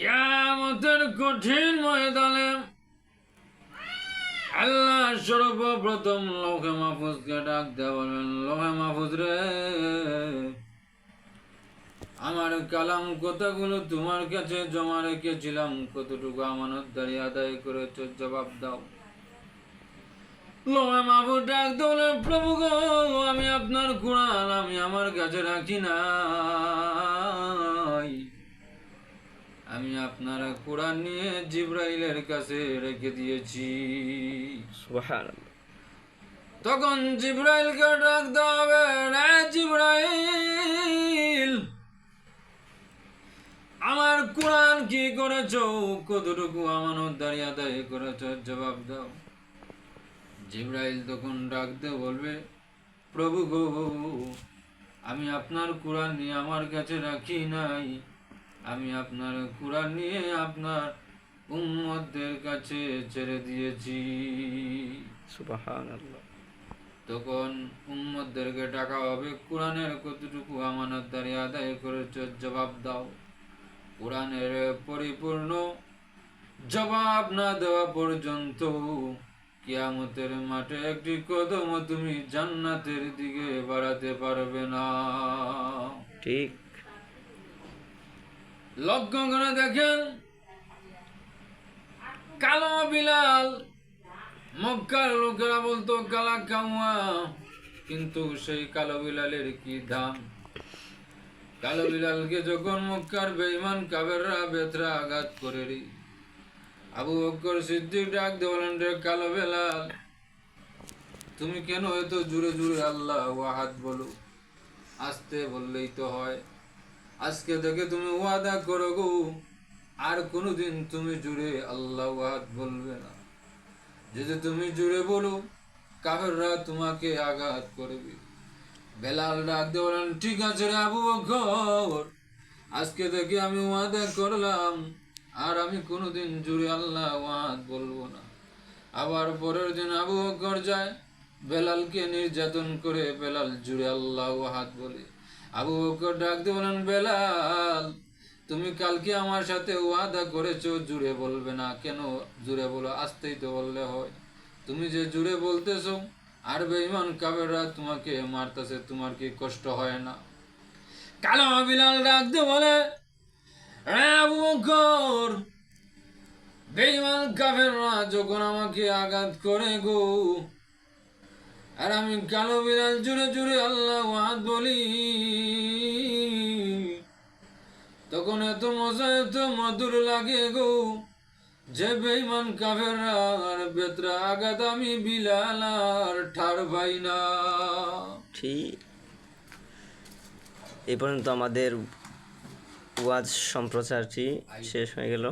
কিয়ামতের কঠিন ময়দানে আল্লাহ সর্বপ্রথম লৌহে মাহফুজকে ডাক দেওয়া বলবেন লৌহে মাহফুজ রে, আমার কালাম কথাগুলো তোমার কাছে জমা রেখেছিলাম। কতটুকু আমানত দাঁড়িয়ে আদায় করেছ জবাব দাও। লোহে মাহফুজ ডাক দেওয়া প্রভু গো, আমি আপনার কোরআন আমি আমার কাছে রাখি নাই। আমি আপনার কোরআন নিয়ে জিব্রাইলের কাছে রেখে দিয়েছি। তখন জিব্রাইলকে ডাক দেওয়া হবে জিব্রাইল আমার কোরআন কি করেছ? কতটুকু আমানত দাঁড়িয়ে আদায় করেছ? জবাব দাও। জিব্রাইল তখন ডাকতে বলবে প্রভু গো আমি আপনার কোরআন নিয়ে আমার কাছে রাখি নাই। আমি আপনার কোরআন নিয়ে আপনার উম্মতদের কাছে ছেড়ে দিয়েছি। সুবহানাল্লাহ। তখন উম্মতদেরকে ডাকা হবে কোরআনের কতটুকু আমানত দাঁড়িয়ে আদায় করেছ জবাব দাও। কোরআনের পরিপূর্ণ জবাব না দেওয়া পর্যন্ত কিয়ামতের মাঠে একটি কদম তুমি জান্নাতের দিকে বাড়াতে পারবে না। ঠিক। লক্ষ্য করে দেখেন, কালো বিলাল, মক্কার লোকেরা বলতো, কালা কাউয়া কিন্তু সেই কালো বিলালের কি দাম? কালো বিলালকে যখন মক্কার বেঈমান কাবেররা বেতরা আঘাত করে রি। আবু বক্কর সিদ্দিক ডাক দিয়ে বলেন, রে কালো বিলাল, তুমি কেন এত জুড়ে জুড়ে আল্লাহ ওয়াহাদ বলো? আসতে বললেই তো হয়। আজকে থেকে তুমি ওয়াদা করো গো। আর কোনোদিন তুমি জুড়ে আল্লাহ ওয়াহাদ বলবে না। যদি তুমি জুড়ে বলো, কাফেররা তোমাকে আঘাত করবে। বেলাল ডাক বলেন ঠিক আছে রে আবু বকর, আজকে থেকে আমি ওয়াদা করলাম। আর আমি কোনোদিন জুড়ে আল্লাহ ওয়াহাদ বলব না। আবার পরের দিন আবু বকর যায়, বেলালকে নির্যাতন করে বেলাল জুড়ে আল্লাহ ওয়াহাদ বলে। আবু বকর ডাক দিয়ে বলেন বেলাল, তুমি কালকে আমার সাথে ওয়াদা করেছ, জুড়ে বলবে না। কেন জুড়ে বলো? আসতেই তো বললে হয়। তুমি যে জুড়ে বলতেছো, আর বেঈমান কাবেররা তোমাকে মারতেছে, তোমার কি কষ্ট হয় না? কালো বিলাল ডাক দিয়ে বলে "রে আবু বকর, বেঈমান কাফেররা যখন আমাকে আঘাত করে গো আর আমি কালো বিড়াল জুড়ে জুড়ে আল্লাহ বলি তখন এত মজা এত মধুর লাগে গো। যে বেইমান কাফেররা আর বেতরা আঘাত আমি বিলাল আর ঠার ভাই না। ঠিক। এই পর্যন্ত আমাদের ওয়াজ সম্প্রচারটি শেষ হয়ে গেল।